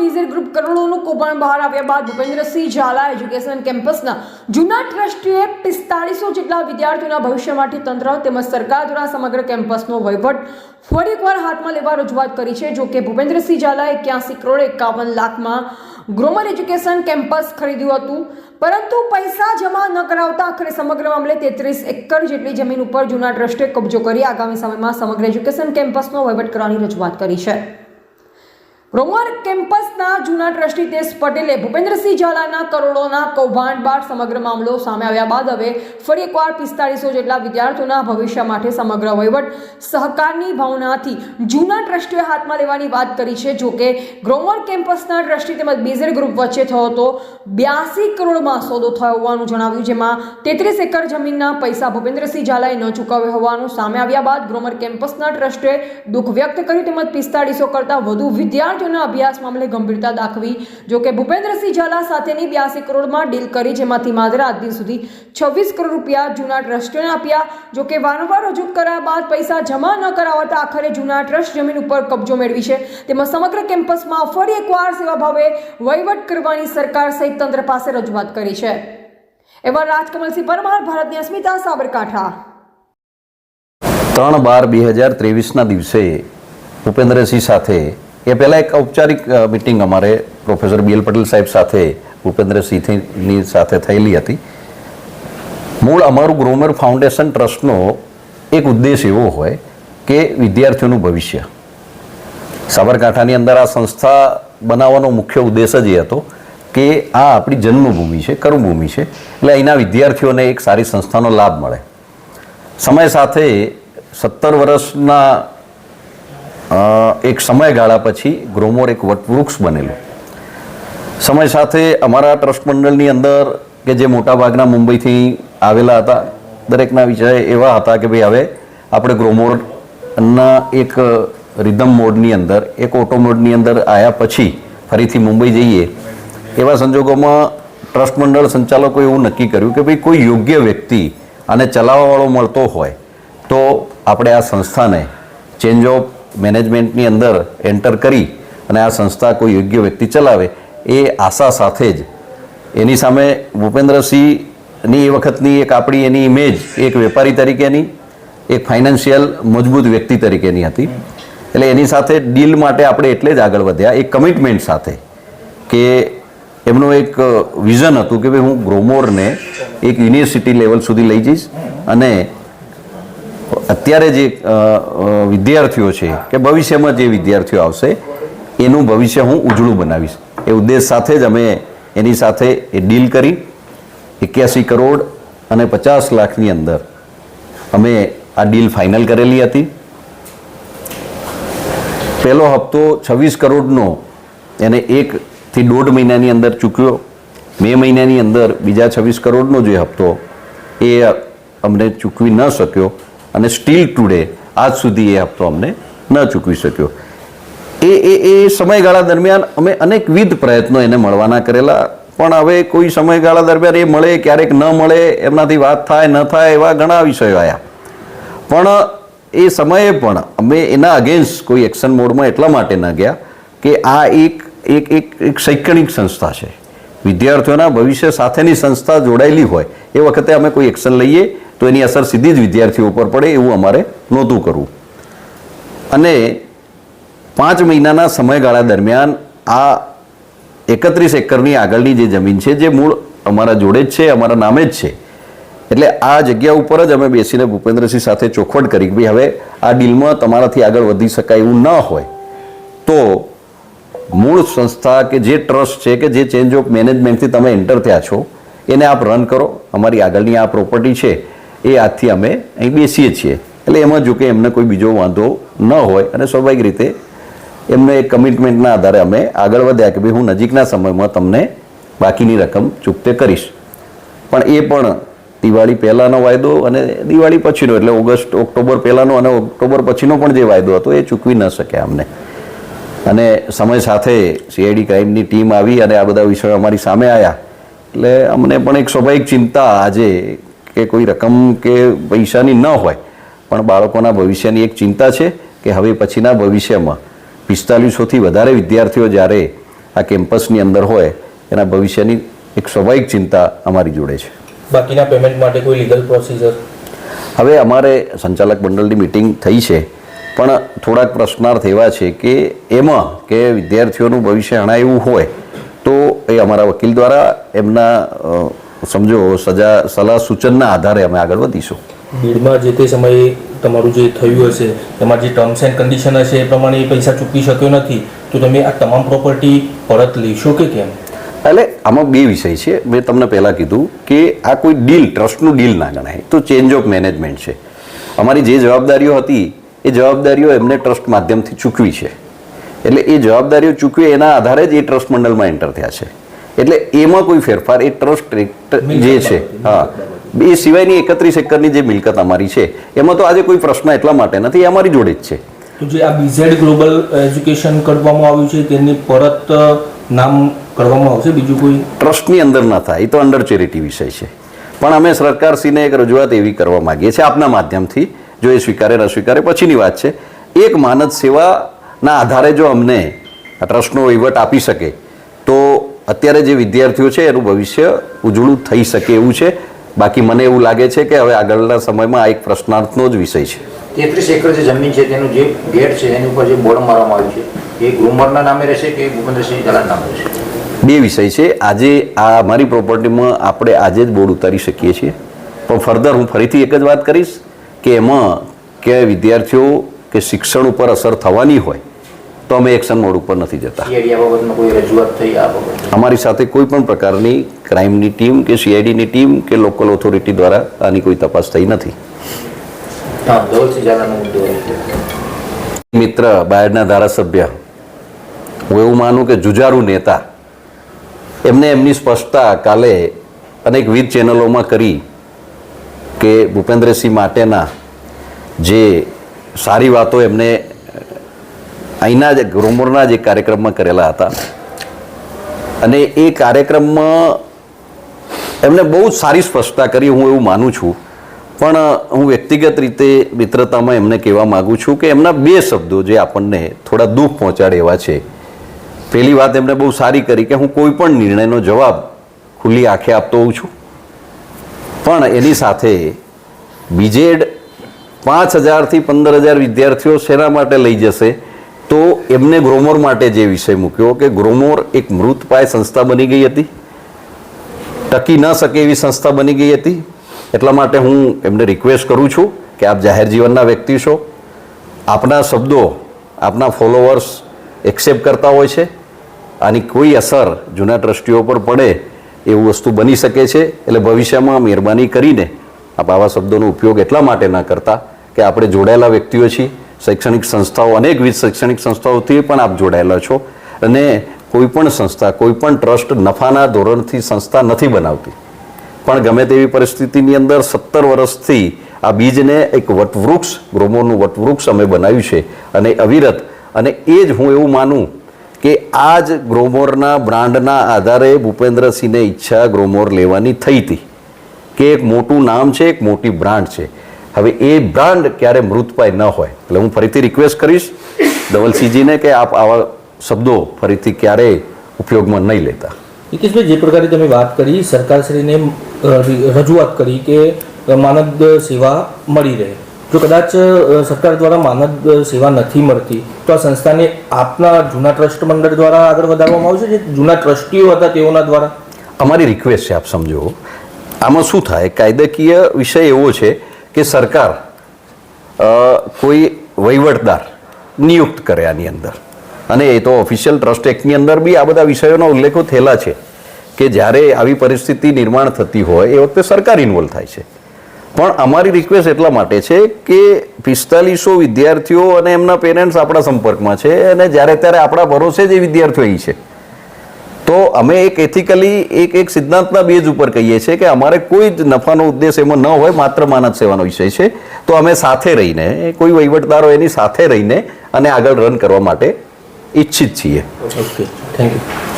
બીઝર group કરોડોનું કૌભાંડ બહાર આવ્યા બાદ ભૂપેન્દ્રસિંહ ઝાલા એજ્યુકેશન કેમ્પસના જૂના ટ્રસ્ટીએ પિસ્તાળીસો જેટલા વિદ્યાર્થીઓના ભવિષ્ય માટે તંત્ર તેમજ સરકાર દ્વારા સમગ્ર કેમ્પસનો વહીવટ ફરી એકવાર હાથમાં લેવા રજૂઆત કરી છે. જો કે ભૂપેન્દ્રસિંહ ઝાલાએ એક્યાસી કરોડ એકાવન લાખમાં ગ્રોમર એજ્યુકેશન કેમ્પસ ખરીદ્યું હતું. પરંતુ પૈસા જમા ન કરાવતા આખરે સમગ્ર મામલે તેત્રીસ એકર જેટલી જમીન ઉપર જૂના ટ્રસ્ટે કબજો કરી આગામી સમયમાં સમગ્ર એજ્યુકેશન કેમ્પસનો વહીવટ કરવાની રજૂઆત કરી છે. રોમર કેમ્પસના જૂના ટ્રસ્ટી તેજ પટેલે ભૂપેન્દ્રસિંહ ઝાલાના કરોડોના કૌભાંડ બાદ સમગ્ર મામલો સામે આવ્યા બાદ હવે ફરી એકવાર પિસ્તાળીસો જેટલા વિદ્યાર્થીઓના ભવિષ્ય માટે સમગ્ર વહીવટ સહકારની ભાવનાથી જૂના ટ્રસ્ટીઓએ હાથમાં લેવાની વાત કરી છે. જોકે ગ્રોમર કેમ્પસના ટ્રસ્ટી તેમજ બેઝર ગ્રુપ વચ્ચે થયો હતો બ્યાસી કરોડમાં સોદો થયો હોવાનું જણાવ્યું, જેમાં તેત્રીસ એકર જમીનના પૈસા ભૂપેન્દ્રસિંહ ઝાલાએ ન ચૂકવ્યો હોવાનું સામે આવ્યા બાદ ગ્રોમર કેમ્પસના ટ્રસ્ટે દુઃખ વ્યક્ત કર્યું. તેમજ પિસ્તાળીસો કરતાં વધુ વિદ્યાર્થીઓના અભ્યાસ મામલે ગંભીરતા દાખવી, જો ભૂપેન્દ્રસિંહ ઝાલા સાથેની બ્યાસી કરોડમાં ડીલ કરી, જેમાંથી માત્ર આજ દિન સુધી છવ્વીસ કરોડ રૂપિયા જૂના ટ્રસ્ટને આપ્યા. જો વારંવાર રજૂ કર્યા બાદ પૈસા જમા ન કરાવતા આખરે જૂના ટ્રસ્ટ જમીન ઉપર કબજો મેળવી છે. તેમજ સમગ્ર કેમ્પસમાં ફરી એકવાર સેવાભાવે વહીવટ કરવાની સરકાર સહિત તંત્ર પાસે રજૂઆત કરી છે. એવા રાજકમલસિંહ પરમાર, ભારતની અસ્મિતા સાબરકાંઠા. ત્રણ બાર બે હજાર ત્રેવીસના દિવસે ભૂપેન્દ્રસિંહ સાથે એ પહેલાં એક ઔપચારિક મિટિંગ અમારે પ્રોફેસર બી એલ પટેલ સાહેબ સાથે, ભૂપેન્દ્રસિંહની સાથે થયેલી હતી. મૂળ અમારું ગ્રોમર ફાઉન્ડેશન ટ્રસ્ટનો એક ઉદ્દેશ એવો હોય કે વિદ્યાર્થીઓનું ભવિષ્ય. સાબરકાંઠાની અંદર આ સંસ્થા બનાવવાનો મુખ્ય ઉદ્દેશ જ એ હતો કે આ આપણી જન્મભૂમિ છે, કર્મભૂમિ છે, એટલે અહીંના વિદ્યાર્થીઓને એક સારી સંસ્થાનો લાભ મળે. સમય સાથે સત્તર વર્ષના એક સમયગાળા પછી ગ્રોમોર એક વટવૃક્ષ બનેલું. સમય સાથે અમારા ટ્રસ્ટ મંડળની અંદર કે જે મોટાભાગના મુંબઈથી આવેલા હતા, દરેકના વિષય એવા હતા કે ભાઈ હવે આપણે ગ્રોમોરના એક રિધમ મોડની અંદર, એક ઓટો મોડની અંદર આવ્યા પછી ફરીથી મુંબઈ જઈએ. એવા સંજોગોમાં ટ્રસ્ટ મંડળ સંચાલકો એવું નક્કી કર્યું કે ભાઈ કોઈ યોગ્ય વ્યક્તિ આને ચલાવવાવાળો મળતો હોય, તો આપણે આ સંસ્થાને ચેન્જ ઓફ મેનેજમેન્ટની અંદર એન્ટર કરી અને આ સંસ્થા કોઈ યોગ્ય વ્યક્તિ ચલાવે, એ આશા સાથે જ. એની સામે ભૂપેન્દ્રસિંહની એ વખતની એક આપણી એની ઇમેજ એક વેપારી તરીકેની, એક ફાઇનાન્શિયલ મજબૂત વ્યક્તિ તરીકેની હતી. એટલે એની સાથે ડીલ માટે આપણે એટલે જ આગળ વધ્યા. એક કમિટમેન્ટ સાથે કે એમનું એક વિઝન હતું કે ભાઈ હું ગ્રોમોરને એક યુનિવર્સિટી લેવલ સુધી લઈ જઈશ અને અત્યારે જે વિદ્યાર્થીઓ છે, કે ભવિષ્યમાં જે વિદ્યાર્થીઓ આવશે, એનું ભવિષ્ય હું ઉજળું બનાવીશ. એ ઉદ્દેશ સાથે જ અમે એની સાથે એ ડીલ કરી, એક્યાસી કરોડ અને પચાસ લાખની અંદર અમે આ ડીલ ફાઇનલ કરેલી હતી. પહેલો હપ્તો છવ્વીસ કરોડનો એને એકથી દોઢ મહિનાની અંદર ચૂક્યો. મે મહિનાની અંદર બીજા છવ્વીસ કરોડનો જે હપ્તો, એ અમને ચૂકવી ન શક્યો. અને સ્ટીલ ટુડે આજ સુધી એ હપ્તો અમને ન ચૂકવી શક્યો. એ એ એ સમયગાળા દરમિયાન અમે અનેકવિધ પ્રયત્નો એને મળવાના કરેલા, પણ હવે કોઈ સમયગાળા દરમિયાન એ મળે, ક્યારેક ન મળે, એમનાથી વાત થાય, ન થાય એવા ઘણા વિષયો આવ્યા પણ એ સમયે પણ અમે એના અગેન્સ્ટ કોઈ એક્શન મોડમાં એટલા માટે ન ગયા કે આ એક એક એક એક શૈક્ષણિક સંસ્થા છે. વિદ્યાર્થીઓના ભવિષ્ય સાથેની સંસ્થા જોડાયેલી હોય, એ વખતે અમે કોઈ એક્શન લઈએ તો એની અસર સીધી જ વિદ્યાર્થીઓ ઉપર પડે એવું અમારે નહોતું કરવું. અને પાંચ મહિનાના સમયગાળા દરમિયાન આ એકત્રીસ એકરની આગળની જે જમીન છે, જે મૂળ અમારા જોડે જ છે, અમારા નામે જ છે, એટલે આ જગ્યા ઉપર જ અમે બેસીને ભૂપેન્દ્રસિંહ સાથે ચોખવટ કરી કે ભાઈ હવે આ ડીલમાં તમારાથી આગળ વધી શકાય એવું ન હોય, તો મૂળ સંસ્થા કે જે ટ્રસ્ટ છે કે જે ચેન્જ ઓફ મેનેજમેન્ટથી તમે એન્ટર થયા છો, એને આપ રન કરો. અમારી આગળની આ પ્રોપર્ટી છે એ આજથી અમે અહીં બેસીએ છીએ. એટલે એમાં જો કે એમને કોઈ બીજો વાંધો ન હોય અને સ્વાભાવિક રીતે એમને એક કમિટમેન્ટના આધારે અમે આગળ વધ્યા કે ભાઈ હું નજીકના સમયમાં તમને બાકીની રકમ ચૂકતે કરીશ. પણ એ પણ દિવાળી પહેલાંનો વાયદો અને દિવાળી પછીનો, એટલે ઓગસ્ટ, ઓક્ટોબર પહેલાંનો અને ઓક્ટોબર પછીનો પણ જે વાયદો હતો એ ચૂકવી ન શક્યા અમને. અને સમય સાથે સીઆઈડી ક્રાઇમની ટીમ આવી અને આ બધા વિષયો અમારી સામે આવ્યા. એટલે અમને પણ એક સ્વાભાવિક ચિંતા આજે કે કોઈ રકમ કે પૈસાની ન હોય પણ બાળકોના ભવિષ્યની એક ચિંતા છે કે હવે પછીના ભવિષ્યમાં પિસ્તાલીસોથી વધારે વિદ્યાર્થીઓ જ્યારે આ કેમ્પસની અંદર હોય એના ભવિષ્યની એક સ્વાભાવિક ચિંતા અમારી જોડે છે. બાકીના પેમેન્ટ માટે કોઈ લીગલ પ્રોસિજર હવે અમારે સંચાલક મંડળની મિટિંગ થઈ છે પણ થોડાક પ્રશ્નાર્થ એવા છે કે એમાં કે વિદ્યાર્થીઓનું ભવિષ્ય હણાયું હોય તો એ અમારા વકીલ દ્વારા એમના સમજો સજા સલાહ સૂચનના આધારે અમે આગળ વધીશું. બીડમાં જે તે સમયે તમારું જે થયું હશે એમાં જે ટર્મ્સ એન્ડ કન્ડિશન હશે એ પ્રમાણે એ પૈસા ચૂકવી શક્યો નથી તો તમે આ તમામ પ્રોપર્ટી પરત લેશો કે કેમ? એટલે આમાં બે વિષય છે. મેં તમને પહેલાં કીધું કે આ કોઈ ડીલ ટ્રસ્ટનું ડીલ ના ગણાય. તો ચેન્જ ઓફ મેનેજમેન્ટ છે. અમારી જે જવાબદારીઓ હતી એ જવાબદારીઓ એમને ટ્રસ્ટ માધ્યમથી ચૂકવી છે. એટલે એ જવાબદારીઓ ચૂકવી એના આધારે જ એ ટ્રસ્ટ મંડળમાં એન્ટર થયા છે. એટલે એમાં કોઈ ફેરફાર એ ટ્રસ્ટ જે છે હા. એ સિવાયની એકત્રીસ એકરની જે મિલકત અમારી છે એમાં તો આજે કોઈ પ્રશ્ન એટલા માટે નથી એ અમારી જોડે જ છે. તો જે આ બીઝેડ ગ્લોબલ એજ્યુકેશન કરવામાં આવ્યું છે તેની પરત નામ કરવામાં આવશે બીજું કોઈ? ટ્રસ્ટની અંદર ના થાય એ તો અંડર ચેરિટી વિષય છે. પણ અમે સરકારશ્રીને એક રજૂઆત એવી કરવા માગીએ છીએ આપના માધ્યમથી જો એ સ્વીકારે ન સ્વીકારે પછીની વાત છે. એક માનદ સેવાના આધારે જો અમને ટ્રસ્ટનો વહીવટ આપી શકે તો અત્યારે જે વિદ્યાર્થીઓ છે એનું ભવિષ્ય ઉજળું થઈ શકે એવું છે. બાકી મને એવું લાગે છે કે હવે આગળના સમયમાં આ એક પ્રશ્નાર્થનો જ વિષય છે. તેત્રીસ એકર જે જમીન છે તેનું જે ગેટ છે એની ઉપર જે બોર્ડ મારવામાં આવ્યું છે એ ગ્રુમરના નામે રહેશે કે ભૂપેન્દ્રસિંહ ઝાલાના નામે રહેશે? બે વિષય છે. આજે આ અમારી પ્રોપર્ટીમાં આપણે આજે જ બોર્ડ ઉતારી શકીએ છીએ. પણ ફર્ધર હું ફરીથી એક જ વાત કરીશ કે એમાં કે વિદ્યાર્થીઓ કે શિક્ષણ ઉપર અસર થવાની હોય તો અમે એક્શન મોડ ઉપર નથી જતા. અમારી સાથે કોઈ પણ પ્રકારની ક્રાઇમની ટીમ કે સીઆઈડીની ટીમ કે લોકલ ઓથોરિટી દ્વારા આની કોઈ તપાસ થઈ નથી. મિત્ર બાયડના ધારાસભ્ય હું એવું માનું કે જુજારુ નેતા એમને એમની સ્પષ્ટતા કાલે અનેકવિધ ચેનલોમાં કરી કે ભૂપેન્દ્રસિંહ માટેના જે સારી વાતો એમને અહીંના જ ગ્રોમોરના જે કાર્યક્રમમાં કરેલા હતા. અને એ કાર્યક્રમમાં એમને બહુ જ સારી સ્પષ્ટતા કરી, હું એવું માનું છું. પણ હું વ્યક્તિગત રીતે મિત્રતામાં એમને કહેવા માગું છું કે એમના બે શબ્દો જે આપણને થોડા દુઃખ પહોંચાડે એવા છે. પહેલી વાત એમણે બહુ સારી કરી કે હું કોઈ પણ નિર્ણયનો જવાબ ખુલ્લી આંખે આપતો હોઉં છું. પણ એની સાથે બીજેડ પાંચ હજારથી પંદર હજાર વિદ્યાર્થીઓ શેના માટે લઈ જશે. તો એમને ગ્રોમોર માટે જે વિષય મૂક્યો કે ગ્રોમોર એક મૃતપાય સંસ્થા બની ગઈ હતી. ટકી ન શકે એવી સંસ્થા બની ગઈ હતી. એટલા માટે હું એમને રિક્વેસ્ટ કરું છું કે આપ જાહેર જીવનના વ્યક્તિ છો. આપના શબ્દો, આપના ફોલોવર્સ એક્સેપ્ટ કરતા હોય છે. આની કોઈ અસર જૂના ટ્રસ્ટીઓ પર પડે એવું વસ્તુ બની શકે છે. એટલે ભવિષ્યમાં મહેરબાની કરીને આપ આવા શબ્દોનો ઉપયોગ એટલા માટે ન કરતા કે આપણે જોડાયેલા વ્યક્તિઓ છીએ. શૈક્ષણિક સંસ્થાઓ અનેકવિધ શૈક્ષણિક સંસ્થાઓથી પણ આપ જોડાયેલા છો અને કોઈ પણ સંસ્થા, કોઈ પણ ટ્રસ્ટ નફાના ધોરણથી સંસ્થા નથી બનાવતી. પણ ગમે તેવી પરિસ્થિતિની અંદર સત્તર વર્ષથી આ બીજને એક વટવૃક્ષ ગ્રોમોરનું વટવૃક્ષ અમે બનાવ્યું છે અને અવિરત. અને એ જ હું એવું માનું કે આ જ ગ્રોમોરના બ્રાન્ડના આધારે ભૂપેન્દ્રસિંહને ઈચ્છા ગ્રોમોર લેવાની થઈ હતી. કે એક મોટું નામ છે, એક મોટી બ્રાન્ડ છે. હવે એ બ્રાન્ડ ક્યારે મૃતપાય ન હોય. એટલે હું ફરીથી રિક્વેસ્ટ કરીશ ધવલસિંહજીને કે આપ આવા શબ્દો ફરીથી ક્યારેય ઉપયોગમાં નહીં લેતા. નિકેશભાઈ જે પ્રકારે તમે વાત કરી સરકારશ્રીને રજૂઆત કરી કે માનદ સેવા મળી રહે. જો કદાચ સરકાર દ્વારા માનદ સેવા નથી મળતી તો આ સંસ્થાને આપના જૂના ટ્રસ્ટ મંડળ દ્વારા આગળ વધારવામાં આવશે જે જૂના ટ્રસ્ટીઓ હતા તેઓના દ્વારા? અમારી રિક્વેસ્ટ છે આપ સમજો. આમાં શું થાય? કાયદાકીય વિષય એવો છે કે સરકાર કોઈ વહીવટદાર નિયુક્ત કરે આની અંદર. અને એ તો ઓફિશિયલ ટ્રસ્ટ એક્ટની અંદર બી આ બધા વિષયોના ઉલ્લેખો થયેલા છે કે જ્યારે આવી પરિસ્થિતિ નિર્માણ થતી હોય, એ વખતે સરકાર ઇન્વોલ્વ થાય છે. પણ અમારી રિક્વેસ્ટ એટલા માટે છે કે પિસ્તાલીસો વિદ્યાર્થીઓ અને એમના પેરેન્ટ્સ આપણા સંપર્કમાં છે અને જ્યારે ત્યારે આપણા ભરોસે જ એ વિદ્યાર્થીઓ અહીં છે. તો અમે એક એથિકલી એક એક સિદ્ધાંતના બેઝ ઉપર કહીએ છીએ કે અમારે કોઈ જ નફાનો ઉદ્દેશ એમાં ન હોય, માત્ર માનદ સેવાનો વિષય છે. તો અમે સાથે રહીને, કોઈ વહીવટદારો એની સાથે રહીને અને આગળ રન કરવા માટે ઈચ્છિત છીએ. Okay thank you